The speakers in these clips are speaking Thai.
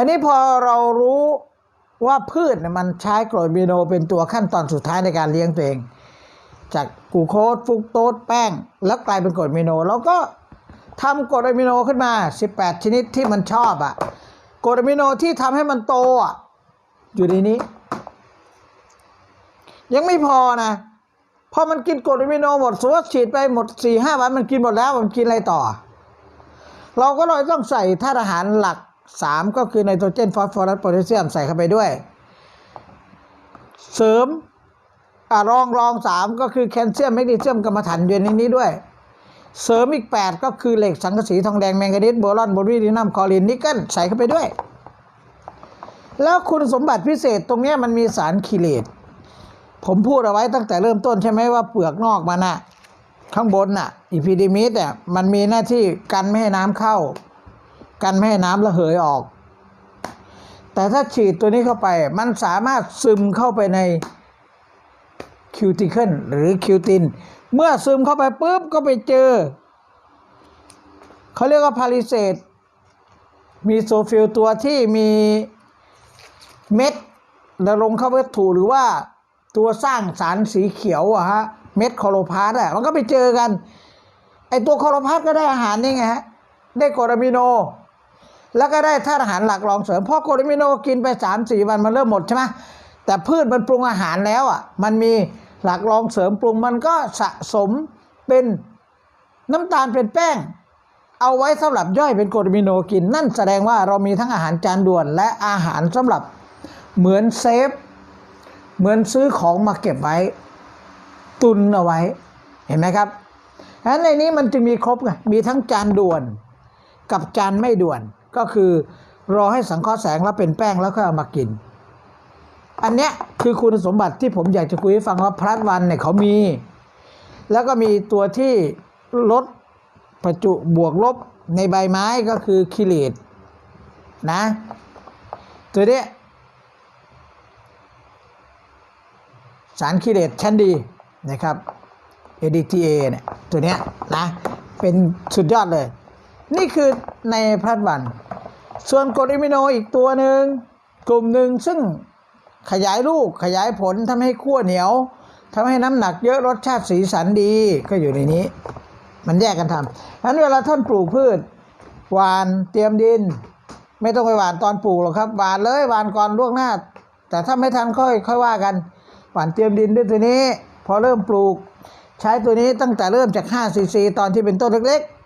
ทีนี้พอเรารู้ว่าพืชมันใช้กรดอะมิโนเป็นตัวขั้นตอนสุดท้ายในการเลี้ยงตัวเอง จากกูโคสฟุกโตสแป้ง แล้วกลายเป็นกรดอะมิโนเราก็ทำกรดอะมิโนขึ้นมา 18 ชนิดที่มันชอบอะกรดอะมิโนที่ทำให้มันโตอะอยู่ในนี้ ยังไม่พอนะพอมันกินกรดอะมิโนหมดสมมติว่าฉีดไปหมด4ี่ห้าวันมันกินหมดแล้วมันกินอะไรต่อ เราก็เลยต้องใส่ธาตุอาหารหลัก 3 ก็คือไนโตรเจนฟอสฟอรัสโพแทสเซียมใส่เข้าไปด้วย เสริมอ่ารองรองสามก็คือแคลเซียมแมกนีเซียมกรรมฐานอยู่ในนี้ด้วย เสริมอีก 8 ก็คือเหล็กสังกะสีทองแดงแมงกานีสโบรอนโบรีดินัมคอรินนิกเกิลใส่เข้าไปด้วย แล้วคุณสมบัติพิเศษตรงนี้มันมีสารคีเลตผมพูดเอาไว้ตั้งแต่เริ่มต้นใช่ไหมว่าเปลือกนอกมันอะข้างบนน่ะอีพีดิมิสเนี่ยมันมีหน้าที่กันไม่ให้น้ำเข้า กันไม่ให้น้ำระเหยออก แต่ถ้าฉีดตัวนี้เข้าไปมันสามารถซึมเข้าไปในคิวติเคิลหรือคิวติน เมื่อซึมเข้าไปปุ๊บก็ไปเจอ เขาเรียกว่าพาริเซตมีโซฟิลตัวที่มีเม็ดระลงเข้าวัตถุหรือว่าตัวสร้างสารสีเขียวอะฮะเม็ดคอโลพาสอะมันก็ไปเจอกัน ไอตัวคอโลพาสก็ได้อาหารนี่ไงฮะ ได้กรดอะมิโน แล้วก็ได้ธาตุอาหารหลักรองเสริมพอกรดอะมิโนกินไปสามสี่วันมันเริ่มหมดใช่ไหมแต่พืชมันปรุงอาหารแล้วอะมันมีหลักรองเสริมปรุงมันก็สะสมเป็นน้ำตาลเป็นแป้ง เอาไว้สำหรับย่อยเป็นกรดอะมิโนกิน นั่นแสดงว่าเรามีทั้งอาหารจานด่วน และอาหารสำหรับเหมือนเซฟ เหมือนซื้อของมาเก็บไว้ ตุนเอาไว้เห็นไหมครับฉะนั้นในนี้มันจึงมีครบไงมีทั้งจานด่วนกับจานไม่ด่วน ก็คือรอให้สังเคราะห์แสงแล้วเป็นแป้งแล้วก็เอามากิน อันเนี้ยคือคุณสมบัติที่ผมอยากจะคุยให้ฟังว่าพลัดวันเนี่ยเขามี แล้วก็มีตัวที่ลดประจุบวกลบในใบไม้ก็คือคิเลตนะ ตัวเนี้ยสารคิเลตชั้นดีนะครับ ADTA เนี่ยตัวเนี้ยนะ เป็นสุดยอดเลย นี่คือในพลัดวัน ส่วนกรดอะมิโนอีกตัวหนึ่งกลุ่มหนึ่งซึ่งขยายลูกขยายผลทำให้ขั้วเหนียวทำให้น้ำหนักเยอะรสชาติสีสันดีก็อยู่ในนี้ มันแยกกันทำฉะนั้นเวลาท่านปลูกพืชหวานเตรียมดิน ไม่ต้องไปหวานตอนปลูกหรอกครับหวานเลยหวานก่อนล่วงหน้า แต่ถ้าไม่ทันค่อยค่อยว่ากันหวานเตรียมดินด้วยตัวนี้ พอเริ่มปลูก ใช้ตัวนี้ตั้งแต่เริ่มจาก5ซีซีตอนที่เป็นต้นเล็กๆ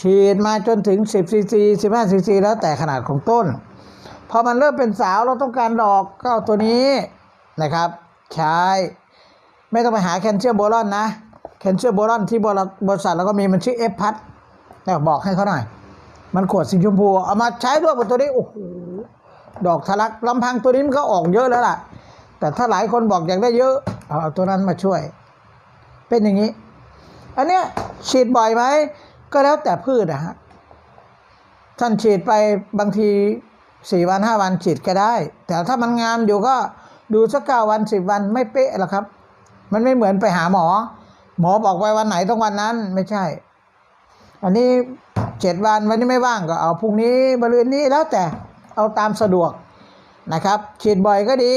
ฉีดมาจนถึง 10ซีซี15ซีซีแล้วแต่ขนาดของต้น พอมันเริ่มเป็นสาวเราต้องการดอกก็เอาตัวนี้นะครับ ใช้ไม่ต้องไปหาแคลเซียมโบรอนนะแคลเซียมโบรอนที่บริบริษัทเราก็มีมันชื่อเอฟพัทเนี่ยบอกให้เขาหน่อย มันขวดสีชมพู เอามาใช้ร่วมกับตัวนี้โอ้โหดอกทะลักลำพังตัวนี้มันก็ออกเยอะแล้วล่ะ แต่ถ้าหลายคนบอกอยากได้เยอะเอาตัวนั้นมาช่วย เป็นอย่างนี้ อันเนี้ยฉีดบ่อยไหม ก็แล้วแต่พืชนะฮะท่านฉีดไปบางทีสี่วันห้าวันฉีดก็ได้ แต่ถ้ามันงามอยู่ก็ดูสักเก้าวันสิบวันไม่เป๊ะหรอกครับ มันไม่เหมือนไปหาหมอ หมอบอกไว้วันไหนต้องวันนั้นไม่ใช่ อันนี้เจ็ดวันวันนี้ไม่ว่างก็เอาพรุ่งนี้บริเวณนี้แล้วแต่เอาตามสะดวกนะครับ ฉีดบ่อยก็ดี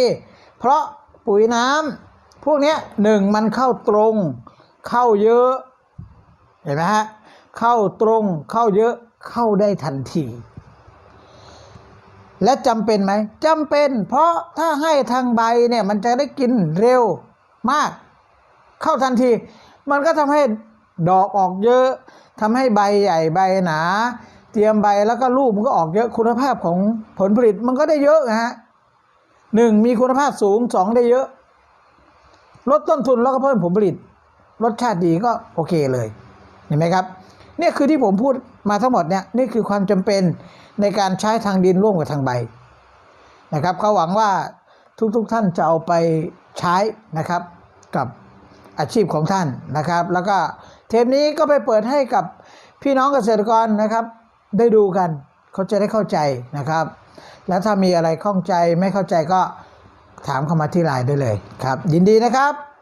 เพราะปุ๋ยน้ำพวกนี้หนึ่งมันเข้าตรงเข้าเยอะ เห็นไหมฮะ เข้าตรง เข้าเยอะเข้าได้ทันที และจำเป็นไหมจำเป็น เพราะถ้าให้ทางใบเนี่ยมันจะได้กินเร็วมาก เข้าทันที มันก็ทำให้ดอกออกเยอะทำให้ใบใหญ่ใบหนา เตรียมใบแล้วก็ลูกมันก็ออกเยอะคุณภาพของผลผลิตมันก็ได้เยอะนะฮะหนึ่งมีคุณภาพสูงสองได้เยอะ ลดต้นทุนแล้วก็เพิ่มผลผลิต รสชาติดีก็โอเคเลย เห็นไหมครับ เนี่ยคือที่ผมพูดมาทั้งหมดเนี่ยนี่คือความจำเป็นในการใช้ทางดินร่วมกับทางใบนะครับเขาหวังว่าทุกๆทท่านจะเอาไปใช้นะครับกับอาชีพของท่านนะครับ แล้วก็เทปนี้ก็ไปเปิดให้กับพี่น้องเกษตรกรนะครับ ได้ดูกันเขาจะได้เข้าใจนะครับ แล้วถ้ามีอะไรข้องใจไม่เข้าใจก็ถามเข้ามาที่ไลน์ได้เลยครับ ยินดีนะครับ